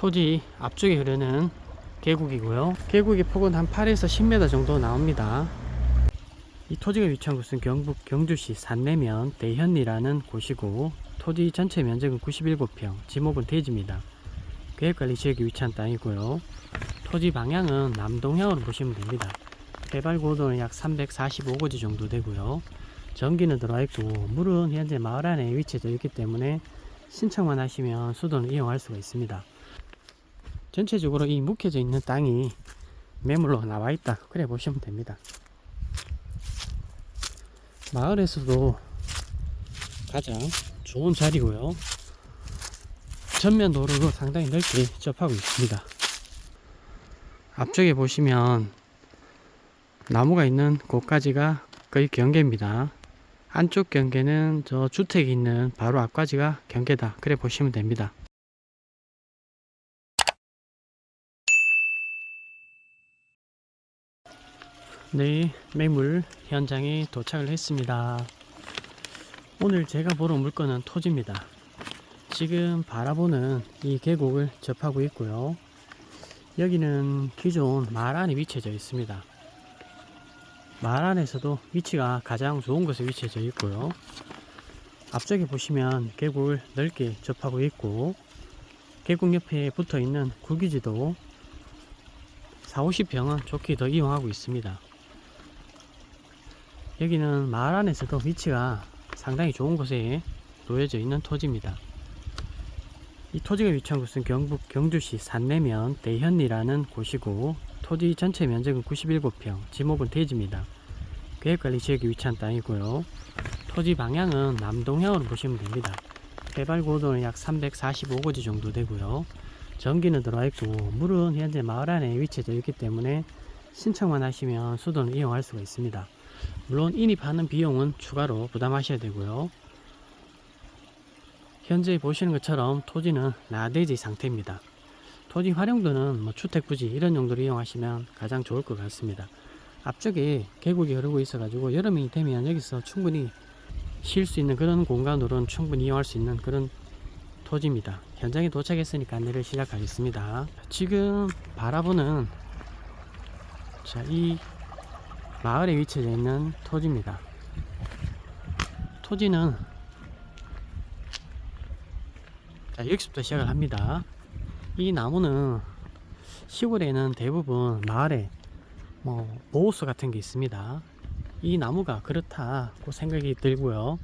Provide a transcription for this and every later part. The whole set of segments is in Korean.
토지 앞쪽에 흐르는 계곡이고요. 계곡의 폭은 한 8에서 10m 정도 나옵니다. 이 토지가 위치한 곳은 경북 경주시 산내면 대현리라는 곳이고 토지 전체 면적은 97평, 지목은 대지입니다. 계획관리 지역에 위치한 땅이고요. 토지 방향은 남동향으로 보시면 됩니다. 해발 고도는 약 345고지 정도 되고요. 전기는 들어와 있고 물은 현재 마을 안에 위치해져 있기 때문에 신청만 하시면 수도는 이용할 수가 있습니다. 전체적으로 이 묵혀져 있는 땅이 매물로 나와 있다. 그래 보시면 됩니다. 마을에서도 가장 좋은 자리고요. 전면 도로로 상당히 넓게 접하고 있습니다. 앞쪽에 보시면 나무가 있는 곳까지가 거의 경계입니다. 안쪽 경계는 저 주택이 있는 바로 앞까지가 경계다. 그래 보시면 됩니다. 네, 매물 현장에 도착을 했습니다. 오늘 제가 보러 올 물건은 토지입니다. 지금 바라보는 이 계곡을 접하고 있고요. 여기는 기존 말 안에 위치해져 있습니다. 말 안에서도 위치가 가장 좋은 곳에 위치해져 있고요. 앞쪽에 보시면 계곡을 넓게 접하고 있고 계곡 옆에 붙어 있는 구기지도 4, 50평은 좋게 더 이용하고 있습니다. 여기는 마을 안에서도 위치가 상당히 좋은 곳에 놓여져 있는 토지입니다. 이 토지가 위치한 곳은 경북 경주시 산내면 대현리라는 곳이고 토지 전체 면적은 97평, 지목은 대지입니다. 계획관리 지역에 위치한 땅이고요. 토지 방향은 남동향으로 보시면 됩니다. 해발 고도는 약 345고지 정도 되고요. 전기는 들어와 있고 물은 현재 마을 안에 위치해져 있기 때문에 신청만 하시면 수도는 이용할 수가 있습니다. 물론 인입하는 비용은 추가로 부담하셔야 되고요. 현재 보시는 것처럼 토지는 나대지 상태입니다. 토지 활용도는 뭐 주택 부지 이런 용도로 이용하시면 가장 좋을 것 같습니다. 앞쪽에 계곡이 흐르고 있어가지고 여름이 되면 여기서 충분히 쉴 수 있는 그런 공간으로는 충분히 이용할 수 있는 그런 토지입니다. 현장에 도착했으니까 안내를 시작하겠습니다. 지금 바라보는 자, 이 마을에 위치해 있는 토지입니다. 토지는 자, 여기서부터 시작을 합니다. 이 나무는 시골에는 대부분 마을에 뭐 보호수 같은 게 있습니다. 이 나무가 그렇다고 생각이 들고요.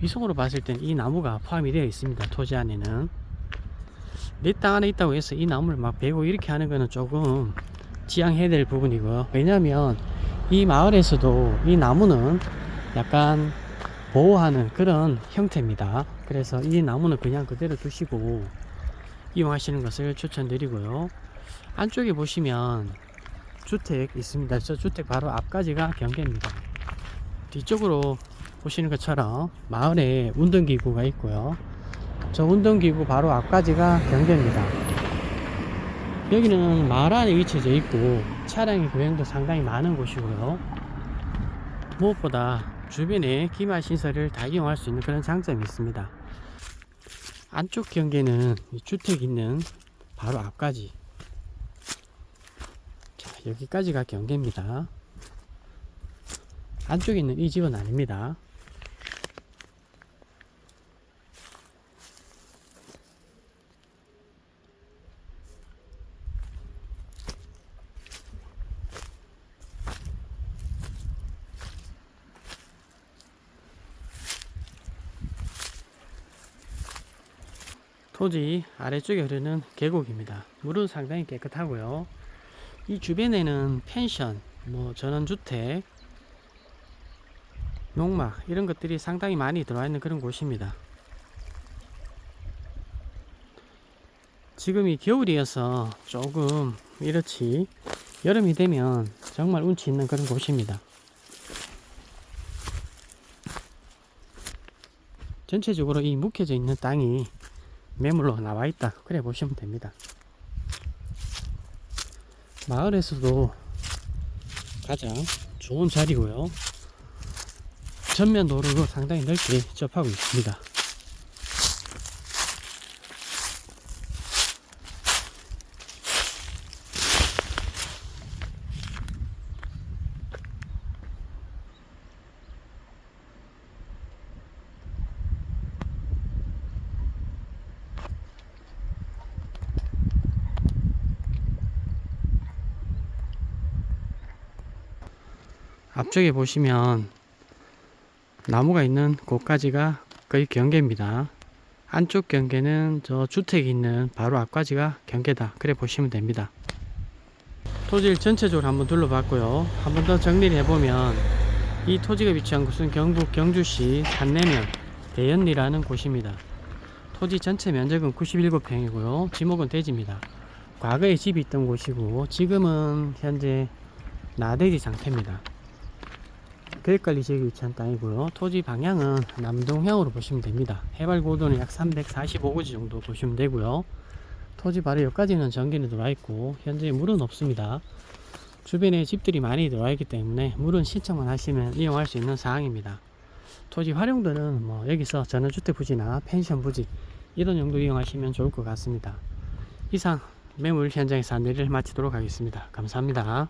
위성으로 봤을 땐 이 나무가 포함이 되어 있습니다. 토지 안에는 내 땅 안에 있다고 해서 이 나무를 막 베고 이렇게 하는 거는 조금 지양해야 될 부분이고요. 왜냐하면 이 마을에서도 이 나무는 약간 보호하는 그런 형태입니다. 그래서 이 나무는 그냥 그대로 두시고 이용하시는 것을 추천드리고요. 안쪽에 보시면 주택 있습니다. 저 주택 바로 앞까지가 경계입니다. 뒤쪽으로 보시는 것처럼 마을에 운동기구가 있고요. 저 운동기구 바로 앞까지가 경계입니다. 여기는 마을 안에 위치해 있고 차량의 교행도 상당히 많은 곳이고요. 무엇보다 주변에 기말 시설을 다 이용할 수 있는 그런 장점이 있습니다. 안쪽 경계는 이 주택 있는 바로 앞까지 자, 여기까지가 경계입니다. 안쪽에 있는 이 집은 아닙니다. 토지 아래쪽에 흐르는 계곡입니다. 물은 상당히 깨끗하고요. 이 주변에는 펜션, 뭐 전원주택, 농막 이런 것들이 상당히 많이 들어와 있는 그런 곳입니다. 지금이 겨울이어서 조금 이렇지 여름이 되면 정말 운치 있는 그런 곳입니다. 전체적으로 이 묵혀져 있는 땅이 매물로 나와 있다. 그래 보시면 됩니다. 마을에서도 가장 좋은 자리고요. 전면 도로로 상당히 넓게 접하고 있습니다. 앞쪽에 보시면 나무가 있는 곳까지가 거의 경계입니다. 안쪽 경계는 저 주택이 있는 바로 앞까지가 경계다. 그래 보시면 됩니다. 토지를 전체적으로 한번 둘러봤고요. 한 번 더 정리를 해보면 이 토지가 위치한 곳은 경북 경주시 산내면 대연리라는 곳입니다. 토지 전체 면적은 97평이고요. 지목은 대지입니다. 과거에 집이 있던 곳이고 지금은 현재 나대지 상태입니다. 계획관리 지역에 위치한 땅이고요. 토지 방향은 남동향으로 보시면 됩니다. 해발 고도는 약 345고지 정도 보시면 되고요. 토지 바로 여기까지는 전기는 들어와 있고 현재 물은 없습니다. 주변에 집들이 많이 들어와 있기 때문에 물은 신청만 하시면 이용할 수 있는 상황입니다. 토지 활용도는 뭐 여기서 전원주택 부지나 펜션 부지 이런 용도 이용하시면 좋을 것 같습니다. 이상 매물 현장에서 안내를 마치도록 하겠습니다. 감사합니다.